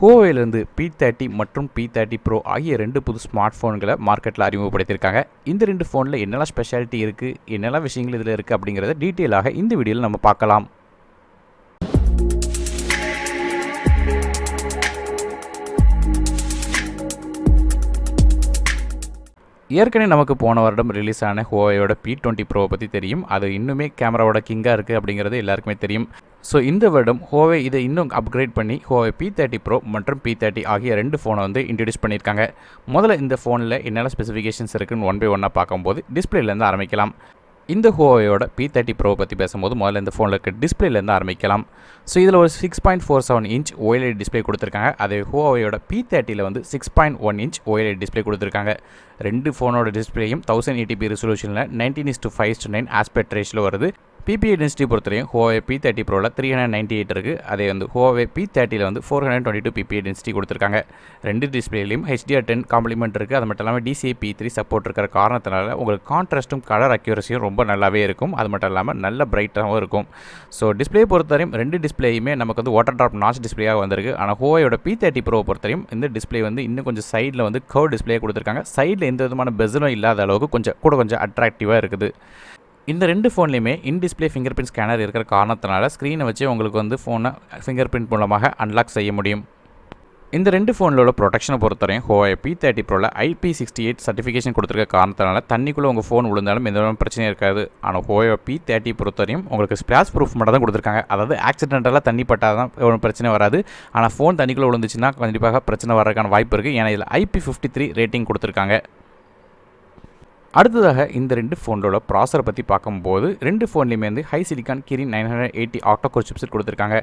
ஹோவேலேருந்து P thirty மற்றும் P thirty pro ஆகிய ரெண்டு புது ஸ்மார்ட் ஃபோன்களை மார்க்கெட்டில் அறிமுகப்படுத்தியிருக்காங்க. இந்த ரெண்டு ஃபோனில் என்னெல்லாம் ஸ்பெஷாலிட்டி இருக்குது என்னெல்லாம் விஷயங்கள் இதில் இருக்குது அப்படிங்கிறத டீட்டெயிலாக இந்த வீடியோவில் நம்ம பார்க்கலாம். ஏற்கனவே நமக்கு போன வருடம் ரிலீஸ் ஆன ஹோவையோட பி டுவெண்ட்டி ப்ரோவை பற்றி தெரியும். அது இன்னுமே கேமராவோட கிங்காக இருக்குது அப்படிங்கிறது எல்லாருக்குமே தெரியும். ஸோ இந்த வருடம் ஹோவே இதை இன்னும் அப்கிரேட் பண்ணி ஹோவே பி தேர்ட்டி ப்ரோ மற்றும் பி தேர்ட்டி ஆகிய ரெண்டு ஃபோனை வந்து இன்ட்ரடியூஸ் பண்ணியிருக்காங்க. முதல்ல இந்த ஃபோனில் என்னென்ன ஸ்பெசிஃபிகேஷன்ஸ் இருக்குன்னு ஒன் பை ஒன்னாக பார்க்கும்போது டிஸ்பிளேலேருந்து ஆரம்பிக்கலாம். இந்த ஹோவையோட பி தேர்ட்டி ப்ரோ பற்றி பேசும்போது முதல்ல இந்த ஃபோனில் இருக்க டிஸ்பிளேலேருந்து ஆரம்பிக்கலாம். ஸோ இதில் ஒரு six point four seven inch OLED display கொடுத்துருக்காங்க. அதே ஹோவையோட பி தேர்ட்டியில் வந்து six point one inch OLED display கொடுத்துருக்காங்க. ரெண்டு ஃபோனோட டிஸ்பிளேயும் thousand eighty P ரெசல்யூஷனில் nineteen is to five to nine aspect ரேஷில் வருது. பிபிஐ டென்சிட்டி பொறுத்தவரையும் ஹோவே பி தேர்ட்டி ப்ரோவில் த்ரீ ஹண்ட்ரட் நைன்ட்டி எயிட் இருக்குது அதே வந்து ஹோவே பி தேர்ட்டியில் வந்து four hundred twenty two PPI density கொடுத்துருக்காங்க. ரெண்டு டிஸ்பிளேலையும் ஹெச்டிஆர் டென் காம்ப்ளிமெண்ட் இருக்குது அது மட்டும் இல்லாமல் டிசிஐ பி த்ரீ சப்போர்ட் இருக்கிற காரணத்தினால உங்களுக்கு கான்ட்ராஸ்ட்டும் கலர் அக்யூரஸியும் ரொம்ப நல்லாவே இருக்கும். அது மட்டும் இல்லாமல் நல்ல பிரைட்டாகவும் இருக்கும். ஸோ டிஸ்பிளே பொறுத்தவரையும் ரெண்டு டிஸ்பிளேயுமே நமக்கு வந்து வாட்டர் ட்ராப் நாச் டிஸ்பிளேயாக வந்திருக்கு. ஆனால் ஹோவையோட பி தேர்ட்டி ப்ரோ பொறுத்தவரையும் இந்த டிஸ்பிளே வந்து இன்னும் கொஞ்சம் சைடில் வந்து கர்வ் டிஸ்பிளே கொடுத்துருக்காங்க. சைடில் எந்த விதமான பெசலும் இல்லாத அளவுக்கு கொஞ்சம் கூட கொஞ்சம் அட்ராக்டிவாக இருக்குது. இந்த ரெண்டு ஃபோன்லையுமே in display fingerprint scanner இருக்கிற காரணத்தினால ஸ்க்ரீனை வச்சு உங்களுக்கு வந்து ஃபோனை ஃபிங்கர் பிரிண்ட் மூலமாக அன்லாக் செய்ய முடியும். இந்த ரெண்டு ஃபோனில் ப்ரொடெக்ஷனை பொறுத்தவரையும் ஹோஐ பி தேர்ட்டி ப்ரோவில் ஐபி சிக்ஸ்டி எயிட் சர்டிஃபிகேஷன் கொடுத்துருக்க காரணத்தினால தண்ணிக்குள்ளே உங்கள் ஃபோன் விழுந்தாலும் எந்த விதமான பிரச்சனையும் இருக்காது. ஆனால் ஹோஐ பி தேர்ட்டி பொறுத்தவரையும் உங்களுக்கு ஸ்பிளாஷ் ப்ரூஃப் மட்டும் தான் கொடுத்துருக்காங்க. அதாவது ஆக்சிடென்டலாக தண்ணி பட்டால் தான் ஒன்றும் பிரச்சனை வராது. ஆனால் ஃபோன் தண்ணிக்குள்ளே விழுந்துச்சுன்னா கண்டிப்பாக பிரச்சனை வரதுக்கான வாய்ப்பு இருக்குது ஏன்னா இதில் ஐபி ஃபிஃப்டி த்ரீ ரேட்டிங் கொடுத்துருக்காங்க. அடுத்ததாக இந்த ரெண்டு ஃபோனோட ப்ராசரை பற்றி பார்க்கும்போது ரெண்டு ஃபோன்லேயுமே வந்து HiSilicon Kirin nine hundred eighty octa core chipset கொடுத்துருக்காங்க.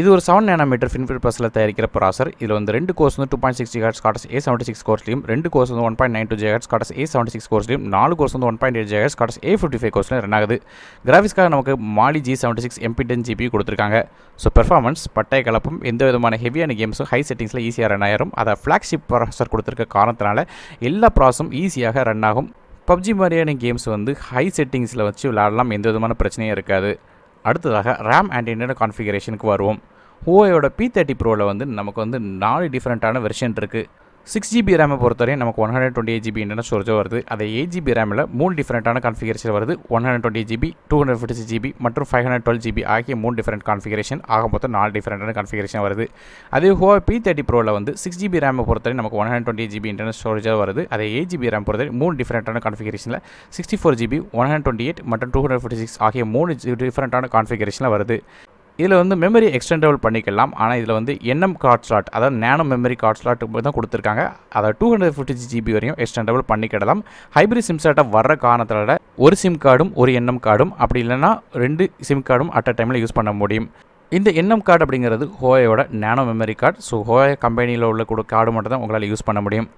இது ஒரு செவன் நேனோமீட்டர் ஃபின்ஃபிட் ப்ளஸில் தயாரிக்கிற ப்ராசர் இதில் வந்து ரெண்டு கோர்ஸ் வந்து two point six G hertz Cortex A seventy six கோர்ஸ்லையும் ரெண்டு கோர்ஸ் வந்து one point nine two G hertz Cortex A seventy six கோர்ஸ்லையும் நாலு கோர்ஸ் வந்து one point eight G hertz Cortex A fifty five கோர்ஸ்லையும் run ஆகுது. கிராஃபிக்ஸ்க்காக நமக்கு Mali G seventy six MP ten GPU கொடுத்துருக்காங்க. So performance பட்டை கலப்பும் எந்த விதமான ஹெவியான கேம்ஸும் ஹை செட்டிங்ஸில் ஈஸியாக ரன் ஆயிரும். அதை ஃப்ளாக்ஷிப் ப்ராசர் கொடுத்துருக்க காரணத்தினால எல்லா ப்ராசஸும் ஈஸியாக ரன் ஆகும். பப்ஜி மாதிரியான கேம்ஸ் வந்து ஹை செட்டிங்ஸில் வச்சு விளாடலாம் எந்த விதமான பிரச்சனையும் இருக்காது. அடுத்ததாக ரேம் அண்ட் இன்டர்னல் கான்ஃபிகரேஷனுக்கு வருவோம். ஹோயோட பி தேர்ட்டி ப்ரோவில் வந்து நமக்கு வந்து நாலு டிஃப்ரெண்ட்டான வெர்ஷன் இருக்குது சிக்ஸ் ஜிபி ரேமை பொறுத்தவரையும் நமக்கு one hundred twenty eight GB internal storage வருது. அதே எயிட் ஜிபி ரேமில் மூணு டிஃப்ரெண்ட்டான கான்ஃபிகரேஷன் வருது. One hundred twenty GB two hundred fifty six GB மற்றும் ஃபைவ் ஹண்ட்ரட் டுவெல் ஜிபி ஆகிய மூணு டிஃப்ரெண்ட் கான்ஃபிகரேஷன் ஆக மொத்தம் நாலு டிஃப்ரெண்ட்டான கான்ஃபிகரேஷன் வருது. அதே ஹோ பி தேர்ட்டி ப்ரோவில் வந்து சிக்ஸ் ஜிபி ரேமை பொறுத்தவரை நமக்கு one hundred twenty GB internal ஸ்டோரேஜாக வருது. அதை எயிட் ஜிபி ரேம் பொறுத்தவரை மூணு டிஃப்ரெண்ட்டான கான்ஃபிகரேஷனில் sixty four GB one hundred twenty eight மற்றும் டூ ஹண்ட்ரட் ஃபிஃப்டி சிக்ஸ் ஆகிய மூணு டிஃப்ரெண்ட்டான கான்ஃபிகரேஷனில் வருது. இதில் வந்து மெமரி எக்ஸ்டெண்டபிள் பண்ணிக்கலாம். ஆனால் இதில் வந்து என்எம் கார்ட் ஸ்லாட் அதாவது நேனோ மெமரி கார்ட் ஸ்லாட் தான் கொடுத்துருக்காங்க. அதாவது டூ ஹண்ட்ரட் ஃபிஃப்டி ஜிபி வரையும் எக்ஸ்டெண்டபிள் பண்ணிக்கிடலாம். ஹைப்ரிட் சிம் ஸ்லாட்டை வர்ற காரணத்தில் ஒரு சிம் கார்டும் ஒரு என்எம் கார்டும் அப்படி இல்லைன்னா ரெண்டு சிம் கார்டும் அட் அ டைமில் யூஸ் பண்ண முடியும். இந்த என்எம் கார்டு அப்படிங்கிறது ஹோயோட nano memory card so Huawei கம்பெனியில் உள்ள கூட கார்டு மட்டும் தான் உங்களால் யூஸ் பண்ண முடியும்.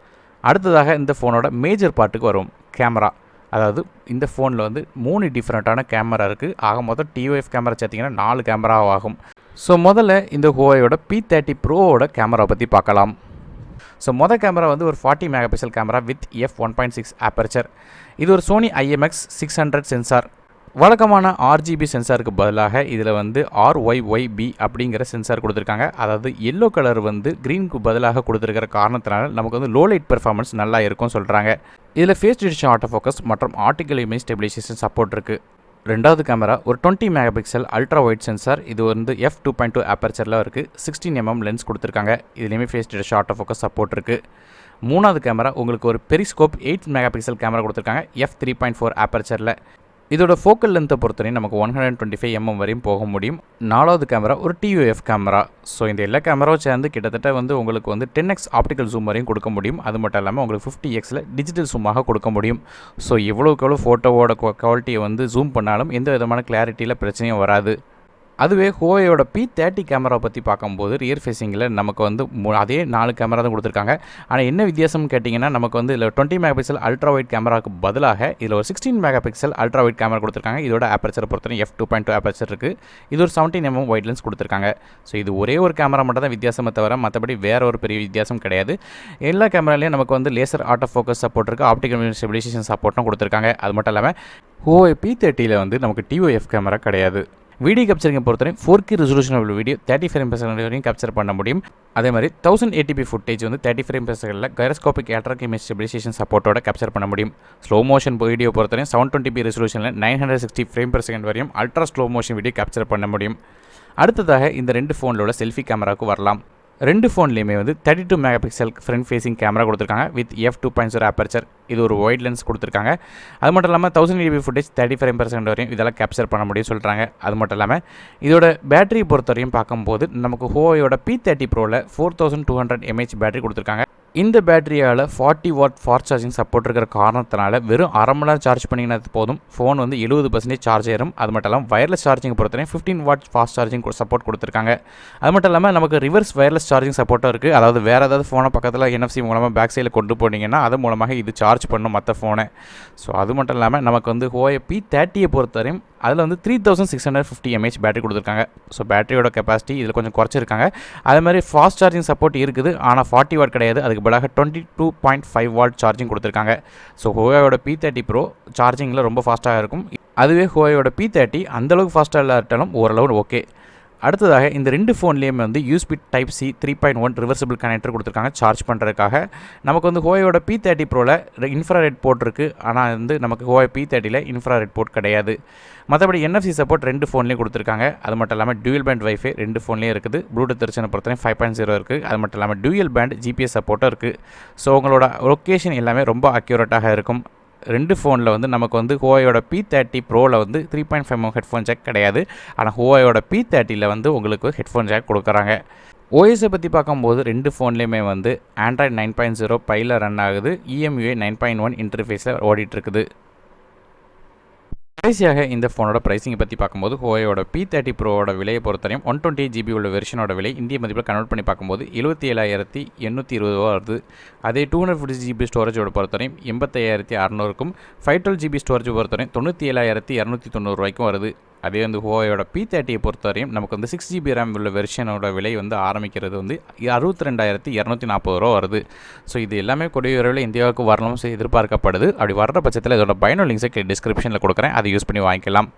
அடுத்ததாக இந்த ஃபோனோட மேஜர் பார்ட்டுக்கு வரும் கேமரா அதாவது இந்த ஃபோனில் வந்து மூணு டிஃப்ரெண்ட்டான கேமரா இருக்குது ஆக மொத்தம் டிஓஎஃப் கேமரா சேர்த்திங்கன்னா நாலு கேமரா ஆகும். ஸோ முதல்ல இந்த ஹோவையோட பி தேர்ட்டி ப்ரோவோட கேமரா பற்றி பார்க்கலாம். ஸோ மொதல் கேமரா வந்து ஒரு forty mega pixel camera with F one point six aperture இது ஒரு Sony IMX six hundred sensor வழக்கமான ஆர்ஜிபி சென்சாருக்கு பதிலாக இதில் வந்து ஆர்ஒய்ஒய்பி அப்படிங்கிற சென்சார் கொடுத்துருக்காங்க. அதாவது எல்லோ கலர் வந்து க்ரீனுக்கு பதிலாக கொடுத்துருக்கிற காரணத்தினால நமக்கு வந்து லோ லைட் பெர்ஃபார்மன்ஸ் நல்லா இருக்கும் சொல்கிறாங்க இதில் ஃபேஸ் டிடிஷன் ஆட்டோ ஃபோக்கஸ் மற்றும் ஆர்டிகல் இமேஜ் ஸ்டெபிலைசேஷன் சப்போர்ட் இருக்குது ரெண்டாவது கேமரா ஒரு twenty mega pixel ultra wide sensor இது வந்து எஃப் டூ பாயிண்ட் டூ ஆப்பர்ச்சரில் இருக்குது சிக்ஸ்டீன் எம்எம் லென்ஸ் கொடுத்துருக்காங்க. இதுலேயுமே face detection auto focus support இருக்குது மூணாவது கேமரா உங்களுக்கு ஒரு periscope eight mega pixel camera கொடுத்துருக்காங்க எஃப் த்ரீ பாயிண்ட் ஃபோர் ஆப்பர்ச்சரில் இதோட ஃபோக்கல் லென்த்தை பொறுத்தவரையும் நமக்கு one hundred twenty five MM வரையும் போக முடியும். நாலாவது கேமரா ஒரு டியூஎஃப் கேமரா ஸோ இந்த எல்லா கேமராவும் சேர்ந்து கிட்டத்தட்ட வந்து உங்களுக்கு வந்து டென் எக்ஸ் ஆப்டிக்கல் ஜூம் வரையும் கொடுக்க முடியும். அது மட்டும் இல்லாமல் உங்களுக்கு ஃபிஃப்டி எக்ஸில் டிஜிட்டல் ஜூமாக கொடுக்க முடியும். ஸோ எவ்வளோக்கு எவ்வளோ ஃபோட்டோவோட குவாலிட்டியை வந்து ஜூம் பண்ணாலும் எந்த விதமான கிளாரிட்டியில் பிரச்சனையும் வராது. அதுவே ஹோவையோட பி தேர்ட்டி கேமரா பற்றி பார்க்கும்போது ரியர் ஃபேஸிங்கில் நமக்கு வந்து அதே நாலு கேமரா தான் கொடுத்துருக்காங்க. ஆனால் என்ன வித்தியாசம்னு கேட்டிங்கன்னா நமக்கு வந்து இதில் twenty mega pixel ultra wide கேமராவுக்கு பதிலாக இதில் ஒரு sixteen mega pixel ultra wide camera கொடுத்துருக்காங்க. இதோட ஆப்பர்ச்சரை பொறுத்தவரை F two point two aperture இருக்குது இது ஒரு seventeen MM mm wide lens கொடுத்துருக்காங்க. ஸோ இது ஒரே ஒரு கேமரா மட்டும் தான் வித்தியாசமே தவிர மற்றபடி வேறு ஒரு பெரிய வித்தியாசம் கிடையாது. எல்லா கேமராலையும் நமக்கு வந்து லேசர் ஆட்டோ ஃபோக்கஸ் சப்போர்ட் இருக்குது ஆப்டிகல் ஸ்டெபிலைசேஷன் சப்போர்ட்டும் கொடுத்துருக்காங்க. அது மட்டும் இல்லாமல் ஹோஐ பி தேர்ட்டியில் வந்து நமக்கு டிஓஎஃப் கேமரா கிடையாது. வீடியோ கேப்சரிங்கை பொறுத்தவரை ஃபோர் கே ரெசல்யூஷன் உள்ள video thirty frame per second வரையும் கேப்சர் பண்ண முடியும். அதே மாதிரி தௌசண்ட் ஏடிபி ஃபுட்டேஜ் வந்து thirty frame per gyroscopic gyroscopic ஏட்ராக் image stabilisation சப்போர்ட்டோட கேப்சர் பண்ண முடியும். ஸ்லோ மோஷன் வீடியோ பொறுத்தவரை seven twenty P ரெசல்யூஷனில் nine hundred sixty frame per second வரையும் ultra slow motion video capture பண்ண முடியும். அடுத்ததாக இந்த ரெண்டு ஃபோனில் உள்ள செல்ஃபி கேமராவுக்கு வரலாம். ரெண்டு ஃபோன்லேயுமே வந்து thirty two mega pixel front facing camera கொடுத்துருக்காங்க. With F two point zero aperture இது ஒரு ஒயிட் லென்ஸ் கொடுத்துருக்காங்க. அது மட்டும் இல்லாமல் thousand EB footage thirty five percent வரையும் இதெல்லாம் கேப்சர் பண்ண முடியும் சொல்கிறாங்க அது மட்டும் இல்லாமல் இதோட பேட்டரி பொறுத்தவரையும் பார்க்கும்போது நமக்கு ஹோவையோட P thirty ப்ரோவில் four thousand two hundred mAh battery கொடுத்துருக்காங்க. இந்த பேட்டரியால் forty watt fast charging support இருக்கிற காரணத்தினால வெறும் அரை மணி நேரம் சார்ஜ் பண்ணிங்கன்னா போதும். ஃபோன் வந்து எழுபது பர்சன்டேஜ் சார்ஜ் ஏறும். அது மட்டும் இல்லாமல் வயர்லெஸ் சார்ஜிங் பொறுத்தவரை fifteen watt fast charging support கொடுத்துருக்காங்க. அது மட்டும் இல்லாமல் நமக்கு ரிவர்ஸ் வயர்லெஸ் சார்ஜிங் சப்போர்ட்டும் இருக்குது அதாவது வேறு ஏதாவது ஃபோனை பக்கத்தில் என்எஃப்சி மூலமாக பேக் சைடில் கொண்டு போனீங்கன்னா அது மூலமாக இது சார்ஜ் பண்ணும் மற்ற ஃபோனை ஸோ அது மட்டும் இல்லாமல் நமக்கு வந்து ஹோஏ தேர்ட்டியை பொறுத்தவரையும் அதில் வந்து three thousand six hundred fifty mAh battery கொடுத்துருக்காங்க. ஸோ பேட்டரியோட கெப்பாசிட்டி இதில் கொஞ்சம் குறைச்சிருக்காங்க. அதே மாதிரி ஃபாஸ்ட் சார்ஜிங் சப்போர்ட் இருக்குது. ஆனால் ஃபார்ட்டி வாட் கிடையாது. அதுக்கு பதிலாக twenty two point five watt charging கொடுத்துருக்காங்க. ஸோ ஹோயாவோட பி தேர்ட்டி ப்ரோ சார்ஜிங்கில் ரொம்ப ஃபாஸ்ட்டாக இருக்கும். அதுவே ஹோயோட பி தேர்ட்டி அந்தளவுக்கு ஃபாஸ்ட்டாக இல்லாட்டாலும் ஓரளவு ஓகே அடுத்ததாக இந்த ரெண்டு ஃபோன்லேயுமே வந்து USB type C three point one reversible connector கொடுத்துருக்காங்க. சார்ஜ் பண்ணுறதுக்காக நமக்கு வந்து ஹோயோட பி தேர்ட்டி ப்ரோவில் இன்ஃப்ராரெட் போர்ட் இருக்குது ஆனால் வந்து நமக்கு ஹோய் பி தேர்ட்டியில் இன்ஃப்ராரெட் போர்ட் கிடையாது. மற்றபடி என்எஃப்சி சப்போர்ட் ரெண்டு ஃபோன்லேயும் கொடுத்துருக்காங்க. அது மட்டும் இல்லாமல் டியூயல் பேண்ட் வைஃபை ரெண்டு ஃபோன்லேயும் இருக்குது. ப்ளூடூத் திருச்சனை பொறுத்தவரை ஃபைவ் பாயிண்ட் ஜீரோ இருக்குது அது மட்டும் இல்லாமல் டியூயல் பேண்ட் ஜிபிஎஸ் சப்போர்ட்டும் இருக்குது ஸோ உங்களோட லொக்கேஷன் எல்லாமே ரொம்ப அக்யூரேட்டாக இருக்கும். ரெண்டு ஃபோனில் வந்து நமக்கு வந்து ஹோயோட பி தேர்ட்டி ப்ரோவில் வந்து three point five headphone jack கிடையாது. ஆனால் ஹோயோட பி தேர்ட்டியில் வந்து உங்களுக்கு ஹெட்ஃபோன் ஜாக் கொடுக்குறாங்க. ஓஎஸை பற்றி பார்க்கும்போது ரெண்டு ஃபோன்லேயுமே வந்து ஆண்ட்ராய்ட் நைன் பாயிண்ட் ஜீரோ பையில் ரன் ஆகுது. இஎம்யூஏ நைன் பாயிண்ட் ஒன் இன்டர்ஃபேஸில் ஓடிட்டுருக்குது கடைசியாக இந்த ஃபோனோட ப்ரைஸிங்கை பற்றி பார்க்கும்போது ஹோயோட பி தேர்ட்டி ப்ரோவோட விலையை பொறுத்தவரையும் ஒன் டுவெண்ட்டி ஜிபி உள்ள வெர்ஷனோட விலை இந்திய மதிப்பில் கன்வெர்ட் பண்ணி பார்க்கும்போது எழுபத்தி ஏழாயிரத்தி எண்ணூற்றி இருபது ரூபா வருது. அதே டூ ஹண்ட்ரட் ஃபிஃப்டி ஜிபி ஸ்டோரேஜோட பொறுத்தவரையும் எண்பத்தையாயிரத்தி அறநூறுக்கும் ஃபைவ் டுவெல் ஜிபி ஸ்டோரேஜ் பொறுத்தவரையும் தொண்ணூற்றி ஏழாயிரத்தி இரநூத்தி தொண்ணூறுரூவாய்க்கும் வருது. அதே வந்து ஹோயோட பி தேர்ட்டியை பொறுத்தவரையும் நமக்கு வந்து சிக்ஸ் ஜிபி ரேம் உள்ள வெர்ஷனோட விலை வந்து ஆரம்பிக்கிறது வந்து அறுபத்தி ரெண்டாயிரத்தி இரநூத்தி நாற்பது ரூபா வருது. ஸோ இது எல்லாமே கொடிய விரைவில் இந்தியாவுக்கு வரணும் எதிர்பார்க்கப்படுது. அப்படி வர்ற பட்சத்தில் இதோட பயனோ லிங்க்ஸை டிஸ்கிரிப்ஷனில் கொடுக்குறேன். அதை யூஸ் பண்ணி வாங்கிக்கலாம்.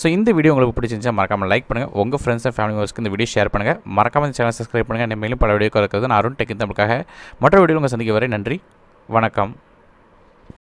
ஸோ இந்த வீடியோ உங்களுக்கு பிடிச்சிருந்துச்சா மறக்காமல் லைக் பண்ணுங்கள் உங்கள் ஃப்ரெண்ட்ஸ் அண்ட் ஃபேமிலி மெம்பர்ஸ்க்கு இந்த வீடியோ ஷேர் பண்ணுங்கள் மறக்காமல் சேனல் சப்ஸ்கிரைப் பண்ணுங்கள் மேலும் பல வீடியோ இருக்கிறது. நான் அருண் டெக்கின் தமிழுக்காக மற்ற வீடியோ உங்கள் சந்திக்க வரை நன்றி. வணக்கம்.